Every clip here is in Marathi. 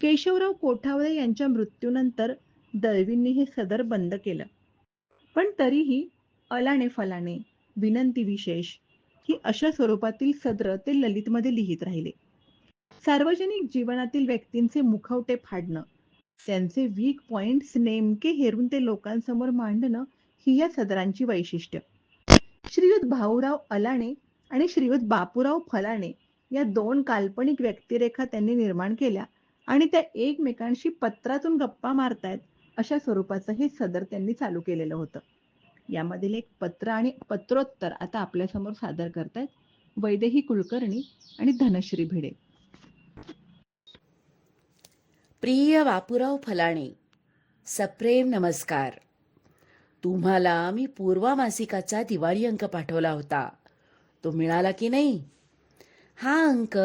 केशवराव कोठावळे यांच्या मृत्यूनंतर दळवींनी हे सदर बंद केलं. पण तरीही अलाणे फलाणे विनंती विशेष ही अशा स्वरूपातील सदर ते ललितमध्ये लिहित राहिले. सार्वजनिक जीवनातील व्यक्तींचे मुखवटे फाडणं त्यांचे वीक पॉइंट्स नेमके हेरून ते लोकांसमोर मांडणं ही या सदरांची वैशिष्ट्य. श्रीयुत भाऊराव अलाणे आणि श्रीयुत बापूराव फलाणे या दोन काल्पनिक व्यक्तिरेखा त्यांनी निर्माण केल्या आणि त्या एकमेकांशी पत्रातून गप्पा मारतायत अशा स्वरूपाचं हे सदर त्यांनी चालू केलेलं होतं. यामधील एक पत्र आणि पत्रोत्तर आता आपल्यासमोर सादर करतायत. वैदेही कुलकर्णी आणि धनश्री भिडे. प्रिय बापूराव फलाणे सप्रेम नमस्कार. तुम्हाला मी पूर्वा मासिकाचा दिवाळी अंक पाठवला होता. तो मिळाला की नाही? हा अंक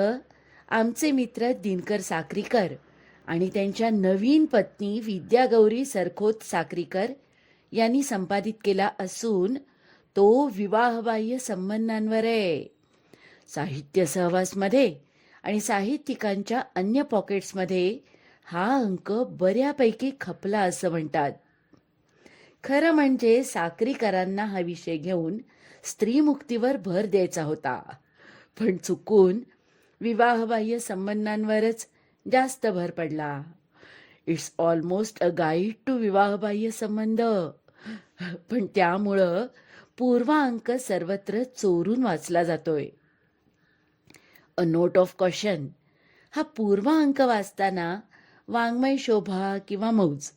आमचे मित्र दिनकर साक्रीकर आणि त्यांच्या नवीन पत्नी विद्यागौरी सरखोत साक्रीकर यांनी संपादित केला असून तो विवाहबाह्य संबंधांवर आहे. साहित्य सहवासमध्ये आणि साहित्यिकांच्या अन्य पॉकेट्समध्ये हा अंक बऱ्यापैकी खपला असं म्हणतात. खरं म्हणजे साक्रीकरांना हा विषय घेऊन स्त्रीमुक्तीवर भर द्यायचा होता. पण चुकून विवाहबाह्य संबंधांवरच जास्त भर पडला. It's almost a guide to विवाहबाह्य संबंध. पण त्यामुळं पूर्वा अंक सर्वत्र चोरून वाचला जातोय. अ नोट ऑफ कॉशन हा पूर्वा अंक वाचताना वाङ्मय शोभा किंवा मौज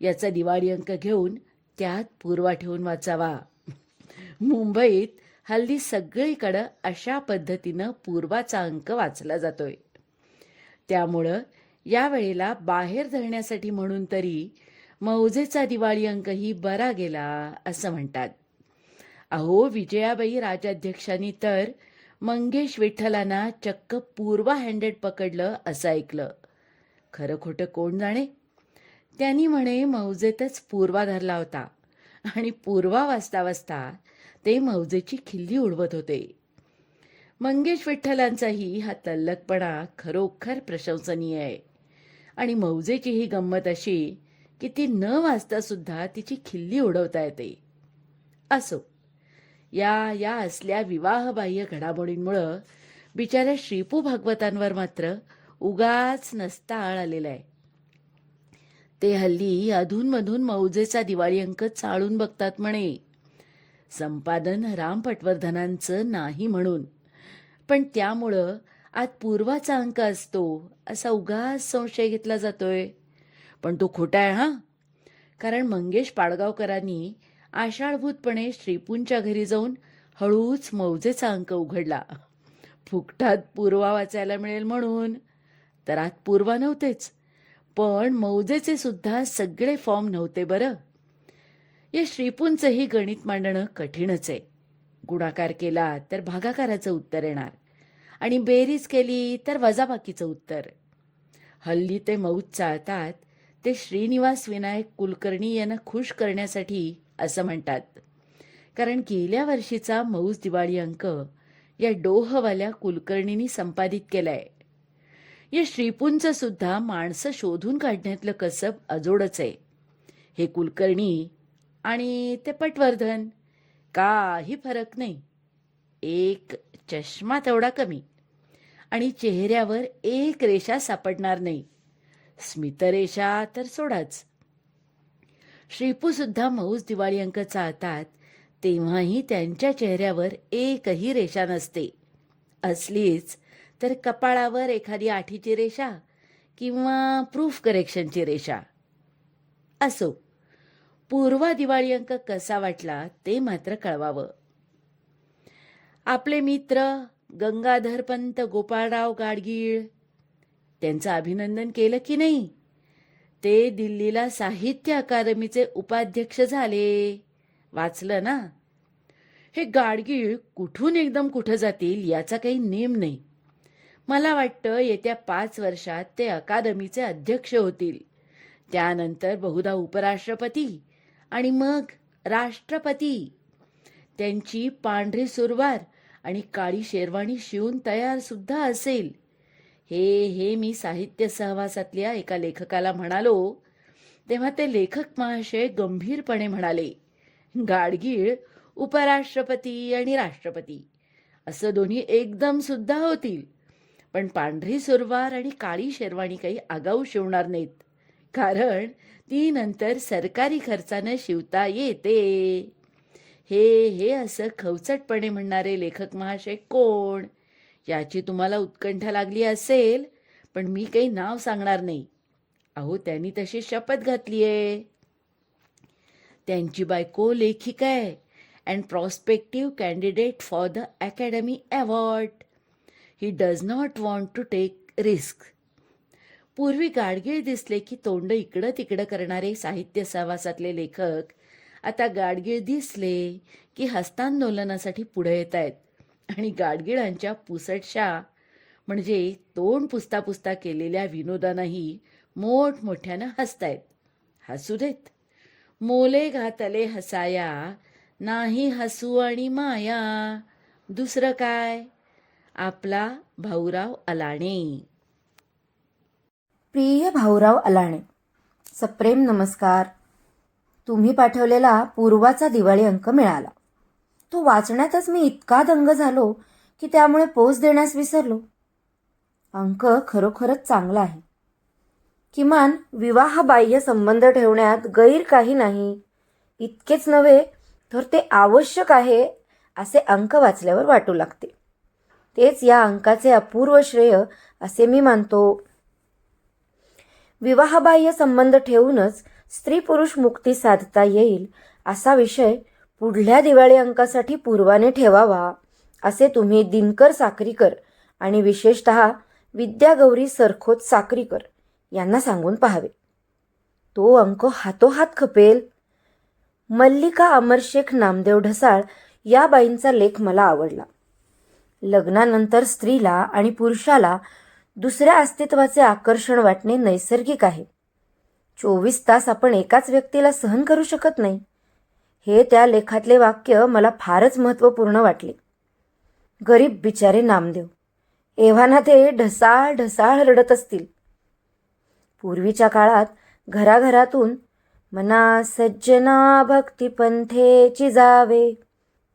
याचा दिवाळी अंक घेऊन त्यात पूर्वा ठेवून वाचावा. मुंबईत हल्ली सगळीकडं अशा पद्धतीनं पूर्वाचा अंक वाचला जातोय. त्यामुळं यावेळेला बाहेर धरण्यासाठी म्हणून तरी मौजेचा दिवाळी अंकही बरा गेला असं म्हणतात. अहो विजयाबाई राजाध्यक्षांनी तर मंगेश विठ्ठलांना चक्क पूर्वा हँडेड पकडलं असं ऐकलं. खरं खोटं कोण जाणे? त्यांनी म्हणे मौजेतच पूर्वा धरला होता आणि पूर्वा वाचता वाचता ते मौजेची खिल्ली उडवत होते. मंगेश विठ्ठलांचाही हा तल्लकपणा खरोखर प्रशंसनीय आहे. आणि मौजेची ही गंमत अशी की ती न वाचता सुद्धा तिची खिल्ली उडवता येते. असो या या असल्या विवाहबाह्य घडामोडींमुळं बिचाऱ्या श्रीपू भागवतांवर मात्र उगाच नसता आळ आलेला आहे. ते हल्ली अधूनमधून मौजेचा दिवाळी अंक चाळून बघतात म्हणे. संपादन राम पटवर्धनांचं नाही म्हणून. पण त्यामुळं आज पूर्वाचा अंक असतो असा उगाच संशय घेतला जातोय. पण तो खोटा आहे हा. कारण मंगेश पाडगावकरांनी आषाढभूतपणे श्रीपूंच्या घरी जाऊन हळूच मौजेचा अंक उघडला. फुकटात पूर्वा वाचायला मिळेल म्हणून. तर आत पूर्वा नव्हतेच पण मौजेचे सुद्धा सगळे फॉर्म नव्हते बरं. या श्रीपूंचंही गणित मांडणं कठीणच आहे. गुणाकार केला तर भागाकाराचं उत्तर येणार. आणि बेरीज केली तर वजाबाकीचं उत्तर. हल्ली ते मौज चाळतात ते श्रीनिवास विनायक कुलकर्णी यांना खुश करण्यासाठी असं म्हणतात. कारण गेल्या वर्षीचा मौज दिवाळी अंक या डोहवाल्या कुलकर्णींनी संपादित केलाय. या श्रीपूंचं सुद्धा माणसं शोधून काढण्यातलं कसब अजोडच आहे. हे कुलकर्णी आणि ते पटवर्धन काही फरक नाही. एक चष्मा तेवढा कमी. आणि चेहऱ्यावर एक रेषा सापडणार नाही. स्मितरेषा तर सोडाच. श्रीपूसुद्धा मौज दिवाळी अंक चाळतात तेव्हाही त्यांच्या चेहऱ्यावर एकही रेषा नसते. असलीच तर कपाळावर एखादी आठीची रेषा किंवा प्रूफ करेक्शनची रेषा. असो पूर्वा दिवाळी अंक कसा वाटला ते मात्र कळवावं. आपले मित्र गंगाधरपंत गोपाळराव गाडगीळ. त्यांचं अभिनंदन केलं की नाही? ते दिल्लीला साहित्य अकादमीचे उपाध्यक्ष झाले. वाचलं ना? हे गाडगीळ कुठून एकदम कुठं जातील याचा काही नेम नाही. मला वाटतं येत्या पाच वर्षात ते अकादमीचे अध्यक्ष होतील. त्यानंतर बहुधा उपराष्ट्रपती आणि मग राष्ट्रपती. त्यांची पांढरी सुरवार आणि काळी शेरवाणी शिवून तयार सुद्धा असेल. हे हे मी साहित्य सहवासातल्या एका लेखकाला म्हणालो. तेव्हा ते लेखक महाशय गंभीरपणे म्हणाले गाडगीळ उपराष्ट्रपती आणि राष्ट्रपती असं दोन्ही एकदम सुद्धा होतील. पण पांढरी सुरवार आणि काळी शेरवाणी काही आगाऊ शिवणार नाहीत. कारण ती नंतर सरकारी खर्चानं शिवता येते. हे हे असं खवचटपणे म्हणणारे लेखक महाशय कोण? याची तुम्हाला उत्कंठा लागली असेल पण मी काही नाव सांगणार नाही. अहो त्यांनी तशी शपथ घातली आहे त्यांची बायको लेखिका आहे and prospective candidate for the academy award he does not want to take risk पूर्वी गाडगीळ दिसले की तोंड इकडं तिकडं करणारे साहित्य सहवासातले लेखक आता गाडगीळ दिसले की हस्तांदोलनासाठी पुढे येत आहेत. आणि गाडगिळांच्या पुसटशा म्हणजे तोंड पुसता पुसता केलेल्या विनोदानंही मोठमोठ्यानं हसतायत. हसू देत. मोले घातले हसाया नाही हसू आणि माया. दुसरं काय? आपला भाऊराव अलाणे. प्रिय भाऊराव अलाणे सप्रेम नमस्कार. तुम्ही पाठवलेला पूर्वाचा दिवाळी अंक मिळाला. तो वाचण्यातच मी इतका दंग झालो की त्यामुळे पोच देण्यास विसरलो. अंक खरोखरच चांगला आहे. किमान विवाहबाह्य संबंध ठेवण्यात गैर काही नाही. इतकेच नव्हे तर ते आवश्यक आहे असे अंक वाचल्यावर वाटू लागते. तेच या अंकाचे अपूर्व श्रेय असे मी मानतो. विवाहबाह्य संबंध ठेवूनच स्त्री पुरुष मुक्ती साधता येईल असा विषय पुढल्या दिवाळी अंकासाठी पूर्वाने ठेवावा असे तुम्ही दिनकर साक्रीकर आणि विशेषत विद्यागौरी सरखोत साक्रीकर यांना सांगून पाहावे. तो अंक हातोहात खपेल. मल्लिका अमरशेख नामदेव ढसाळ या बाईंचा लेख मला आवडला. लग्नानंतर स्त्रीला आणि पुरुषाला दुसऱ्या अस्तित्वाचे आकर्षण वाटणे नैसर्गिक आहे. चोवीस तास आपण एकाच व्यक्तीला सहन करू शकत नाही. हे त्या लेखातले वाक्य मला फारच महत्त्वपूर्ण वाटले. गरीब बिचारे नामदेव. एव्हाना ते ढसाळ ढसाळ रडत असतील. पूर्वीच्या काळात घराघरातून मना सज्जना भक्तिपंथेची जावे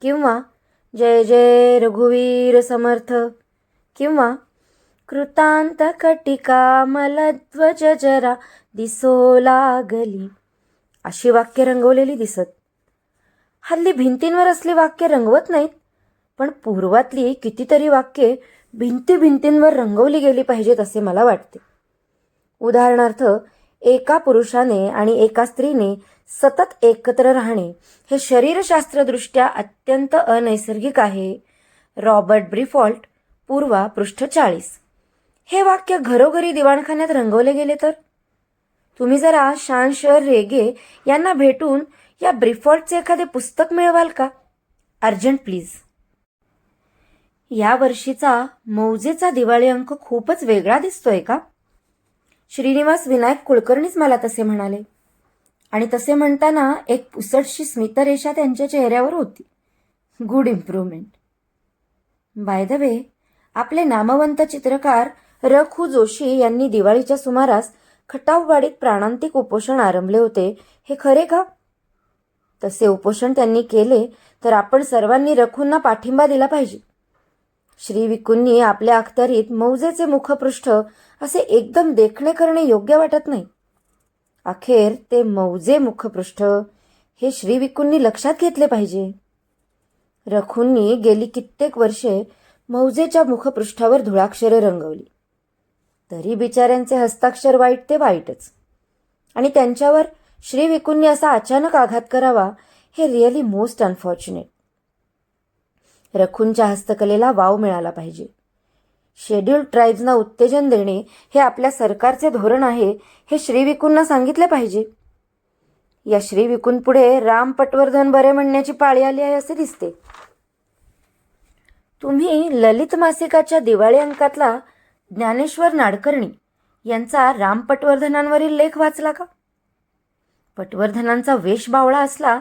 किंवा जय जय रघुवीर समर्थ किंवा कृतांत कटिका मलध्वज जरा दिसो लागली. अशी वाक्य रंगवलेली दिसत. हल्ली भिंतींवर असली वाक्य रंगवत नाहीत पण पूर्वातली कितीतरी वाक्ये भिंती भिंतींवर रंगवली गेली पाहिजेत असे मला वाटते. उदाहरणार्थ एका पुरुषाने आणि एका स्त्रीने सतत एकत्र राहणे हे शरीरशास्त्रदृष्ट्या अत्यंत अनैसर्गिक आहे. रॉबर्ट ब्रिफॉल्ट पूर्वा पृष्ठ चाळीस. हे वाक्य घरोघरी दिवाणखान्यात रंगवले गेले तर? तुम्ही जरा शान शहर रेगे यांना भेटून या ब्रिफॉल्टचे एखादे पुस्तक मिळवाल का? Urgent please. या वर्षीचा मौजेचा दिवाळी अंक खूपच वेगळा दिसतोय का? श्रीनिवास विनायक कुलकर्णीच मला तसे म्हणाले. आणि तसे म्हणताना एक पुसटशी स्मितरेषा त्यांच्या चेहऱ्यावर होती. Good improvement by the way आपले नामवंत चित्रकार रखू जोशी यांनी दिवाळीच्या सुमारास खटाववाडीत प्राणांतिक उपोषण आरंभले होते. हे खरे का? तसे उपोषण त्यांनी केले तर आपण सर्वांनी रखूंना पाठिंबा दिला पाहिजे. श्री विकूंनी आपल्या अखत्यारीत मौजेचे मुखपृष्ठ असे एकदम देखणे करणे योग्य वाटत नाही. अखेर ते मौजे मुखपृष्ठ हे श्री विकूंनी लक्षात घेतले पाहिजे. रखूंनी गेली कित्येक वर्षे मौजेच्या मुखपृष्ठावर धुळाक्षरे रंगवली. तरी बिचाऱ्यांचे हस्ताक्षर वाईट ते वाईटच. आणि त्यांच्यावर श्री विकूंनी असा अचानक आघात करावा हे रिअली मोस्ट अनफॉर्च्युनेट. रखूंच्या हस्तकलेला वाव मिळाला पाहिजे. शेड्यूल्ड ट्राईब्सना उत्तेजन देणे हे आपल्या सरकारचे धोरण आहे हे श्री विकूंना सांगितले पाहिजे. या श्री विकून पुढे राम पटवर्धन बरे म्हणण्याची पाळी आली आहे असे दिसते. तुम्ही ललित मासिकाच्या दिवाळी अंकातला ज्ञानेश्वर नाडकर्णी यांचा राम पटवर्धनांवरील लेख वाचला का? पटवर्धनांचा वेश बावळा असला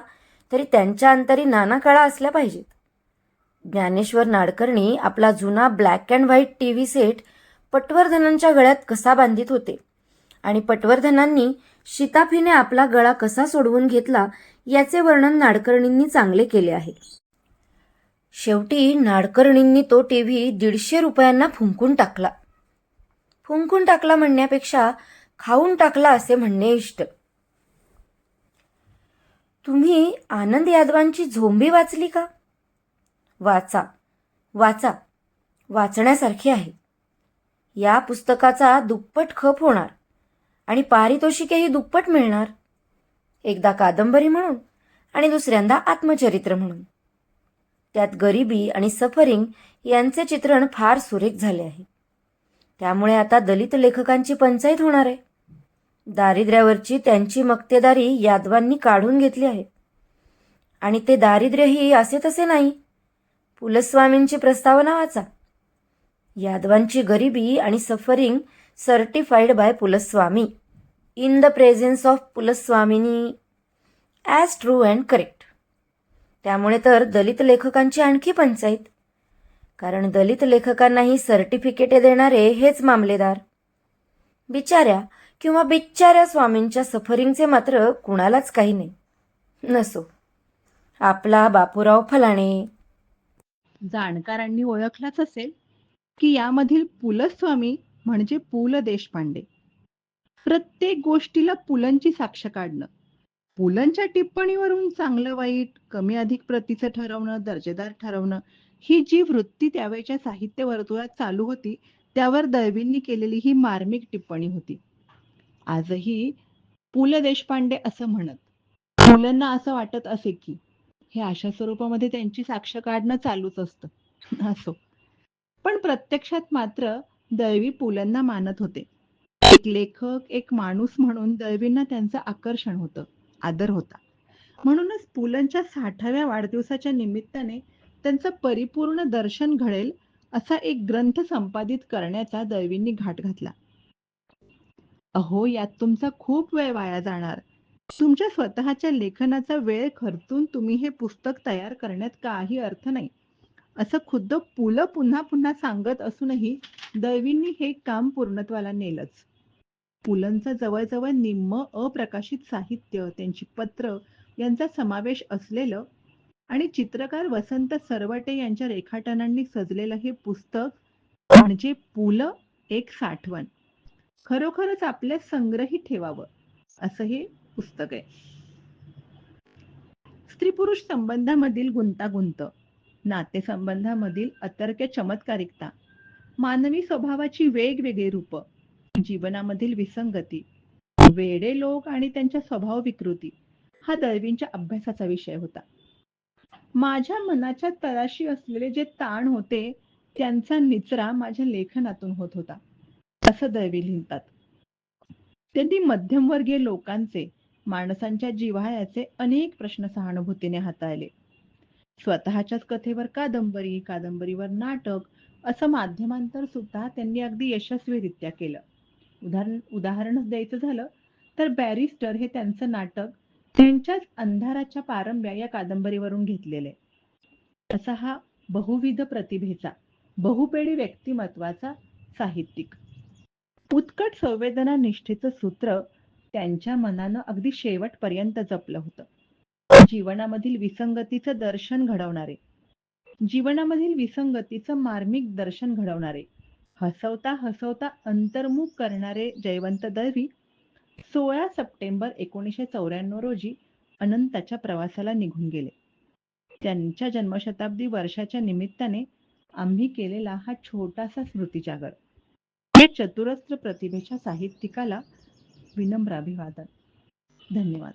तरी त्यांच्या अंतरी नाना कळा असल्या पाहिजेत. ज्ञानेश्वर नाडकर्णी आपला जुना black and white T V set पटवर्धनांच्या गळ्यात कसा बांधित होते? आणि पटवर्धनांनी शिताफीने आपला गळा कसा सोडवून घेतला याचे वर्णन नाडकर्णींनी चांगले केले आहे. शेवटी नाडकर्णींनी तो टी व्ही दीडशे रुपयांना फुंकून टाकला. फुंकून टाकला म्हणण्यापेक्षा खाऊन टाकला असे म्हणणे इष्ट. तुम्ही आनंद यादवांची झोंबी वाचली का? वाचा वाचा वाचण्यासारखी आहे. या पुस्तकाचा दुप्पट खप होणार आणि पारितोषिकेही दुप्पट मिळणार. एकदा कादंबरी म्हणून आणि दुसऱ्यांदा आत्मचरित्र म्हणून. त्यात गरिबी आणि सफरिंग यांचे चित्रण फार सुरेख झाले आहे. त्यामुळे आता दलित लेखकांची पंचायत होणार आहे. दारिद्र्यावरची त्यांची मक्तेदारी यादवांनी काढून घेतली आहे. आणि ते दारिद्र्यही असे तसे नाही. पुलस्वामींची प्रस्तावना वाचा. यादवांची गरिबी आणि suffering certified by Pulaswami in the presence of Pulaswamini as true and correct. त्यामुळे तर दलित लेखकांची आणखी पंचायत कारण दलित लेखकांनाही सर्टिफिकेटे देणारे हेच मामलेदार. बिचाऱ्या किंवा बिचाऱ्या स्वामींच्या सफरिंगचे मात्र कुणालाच काही नाही. नसो. आपला बापूराव फलाणे. जाणकारांनी ओळखलाच असेल की यामधील पुलस्वामी म्हणजे पु ल देशपांडे. प्रत्येक गोष्टीला पुलंची साक्ष काढणं पुलंच्या टिप्पणीवरून चांगलं वाईट कमी अधिक प्रतीचं ठरवणं दर्जेदार ठरवणं ही जी वृत्ती त्यावेळच्या साहित्य वर्तुळात चालू होती त्यावर दळवींनी केलेली ही मार्मिक टिप्पणी होती. आजही पु ल देशपांडे असं म्हणत मुलांना असं वाटत असे की हे अशा स्वरूपामध्ये त्यांची साक्ष काढणं चालूच असतं. असो. पण प्रत्यक्षात मात्र दळवी पुलंना मानत होते. एक लेखक एक माणूस म्हणून दळवींना त्यांचं आकर्षण होतं आदर होता. म्हणूनच पुलंच्या साठाव्या वाढदिवसाच्या निमित्ताने त्यांचं परिपूर्ण दर्शन घडेल असा एक ग्रंथ संपादित करण्याचा दैवींनी घाट घातला. अहो यात तुमचा खूप वेळ वाया जाणार. तुमच्या स्वतःच्या लेखनाचा वेळ खर्चून तुम्ही हे पुस्तक तयार करण्यात काही अर्थ नाही. असं खुद्द पुलं पुन्हा पुन्हा सांगत असूनही दळवींनी हे काम पूर्णत्वाला नेलंच. पुलंचं जवळजवळ निम्म अप्रकाशित साहित्य त्यांची पत्र यांचा समावेश असलेलं आणि चित्रकार वसंत सरवटे यांच्या रेखाटनांनी सजलेलं हे पुस्तक म्हणजे पु ल एक साठवण. खरोखरच आपल्या संग्रही ठेवावं असं हे पुस्तक आहे. स्त्री पुरुष संबंधामधील गुंतागुंत नातेसंबंधामधील अतर्क्य चमत्कारिकता मानवी स्वभावाची वेगवेगळी रूप जीवनामधील विसंगती वेडे लोक आणि त्यांच्या स्वभाव विकृती हा दळवींच्या अभ्यासाचा विषय होता. माझ्या मनाच्या तळाशी असलेले जे ताण होते त्यांचा निचरा माझ्या लेखनातून होत होता. असं दैवी लिहितात. त्यांनी मध्यमवर्गीय लोकांचे माणसांच्या जिव्हाळ्याचे अनेक प्रश्न सहानुभूतीने हाताळले. स्वतःच्याच कथेवर कादंबरी कादंबरीवर नाटक असं माध्यमांतर सुद्धा त्यांनी अगदी यशस्वीरित्या केलं. उदाहरण उदाहरणच द्यायचं झालं तर बॅरिस्टर हे त्यांचं नाटक त्यांच्याच अंधाराच्या पारंब्या या कादंबरीवरून घेतलेले. असा हा बहुविध प्रतिभेचा बहुपेडी व्यक्तिमत्वाचा साहित्यिक. उत्कट संवेदना निष्ठेचं सूत्र त्यांच्या मनानं अगदी शेवटपर्यंत जपलं होतं. जीवनामधील विसंगतीचं दर्शन घडवणारे. जीवनामधील विसंगतीचं मार्मिक दर्शन घडवणारे. हसवता हसवता अंतर्मुख करणारे जयवंत दळवी सोळा सप्टेंबर एकोणीसशे चौऱ्याण्णव रोजी अनंताच्या प्रवासाला निघून गेले. त्यांच्या जन्मशताब्दी वर्षाच्या निमित्ताने आम्ही केलेला हा छोटासा स्मृतिजागर. या चतुरस्त्र प्रतिभेच्या साहित्यिकाला विनम्र अभिवादन. धन्यवाद.